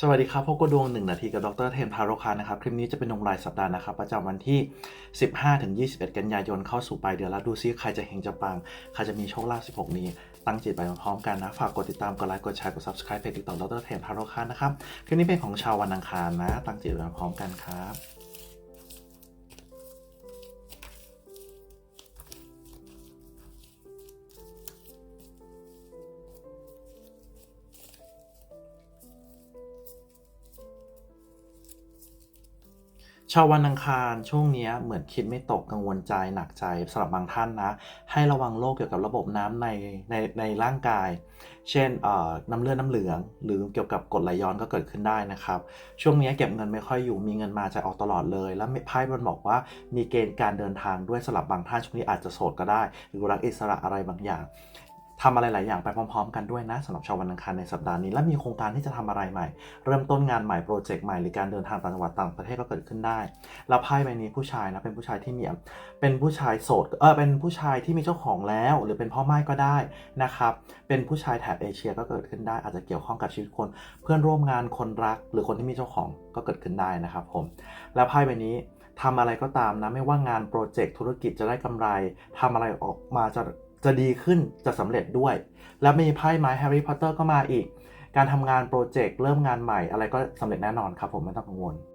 สวัสดีครับพบกับดวง 1 นาทีกับดรเทมทาโรคานะครับ คลิปนี้จะเป็นดวงรายสัปดาห์นะครับ ประจำวันที่ 15-21 กันยายนเข้าสู่ปลายเดือนแล้วดูซิใครจะเฮงจะปัง ใครจะมีโชคลาภ16 นี้ ตั้งจิตไปพร้อมกันนะ ฝากกดติดตาม กดไลค์ กดแชร์ กด subscribe เพจติดต่อดรเทมทาโรคานะครับ คลิปนี้เป็นของชาววันอังคารนะ ตั้งจิตไปพร้อมกันครับ ชาววันอังคารช่วงนี้เหมือนคิดไม่ตกกังวลใจหนักใจสำหรับบางท่านนะ ให้ระวังโรคเกี่ยวกับระบบน้ำในในในร่างกาย เช่นเอ่อน้ำเลือดน้ำเหลือง หรือเกี่ยวกับกรดไหลย้อนก็เกิดขึ้นได้นะครับ ช่วงนี้เก็บเงินไม่ค่อยอยู่มีเงินมาจ่ายออกตลอดเลย แล้วไพ่มันบอกว่ามีเกณฑ์การเดินทางด้วยสลับบางท่านช่วงนี้อาจจะโสดก็ได้ หรือรักอิสระอะไรบางอย่าง ทำอะไรหลายอย่างไปพร้อม ๆ กันด้วยนะสำหรับชาววันอังคารในสัปดาห์นี้ และมีโครงการที่จะทำอะไรใหม่ เริ่มต้นงานใหม่โปรเจกต์ใหม่หรือการเดินทางต่างจังหวัดต่างประเทศก็เกิดขึ้นได้ แล้วไพ่ใบนี้ผู้ชายนะเป็นผู้ชายที่มีเป็นผู้ชายโสดเออเป็นผู้ชายที่มีเจ้าของแล้ว หรือเป็นพ่อไม้ก็ได้นะครับเป็นผู้ชายแถบเอเชียก็เกิดขึ้นได้ อาจจะเกี่ยวข้องกับชีวิตคน เพื่อนร่วมงานคนรัก หรือคนที่มีเจ้าของก็เกิดขึ้นได้นะครับผมแล้วไพ่ใบนี้ทำอะไรก็ตามนะไม่ว่างานโปรเจกต์ธุรกิจจะได้กำไรทำอะไรออกมาจะ จะดีขึ้นจะสำเร็จด้วย แล้วมีไพ่ไม้แฮร์รี่พอตเตอร์ก็มาอีก การทำงานโปรเจกต์เริ่มงานใหม่อะไรก็สำเร็จแน่นอนครับผมไม่ต้องกังวล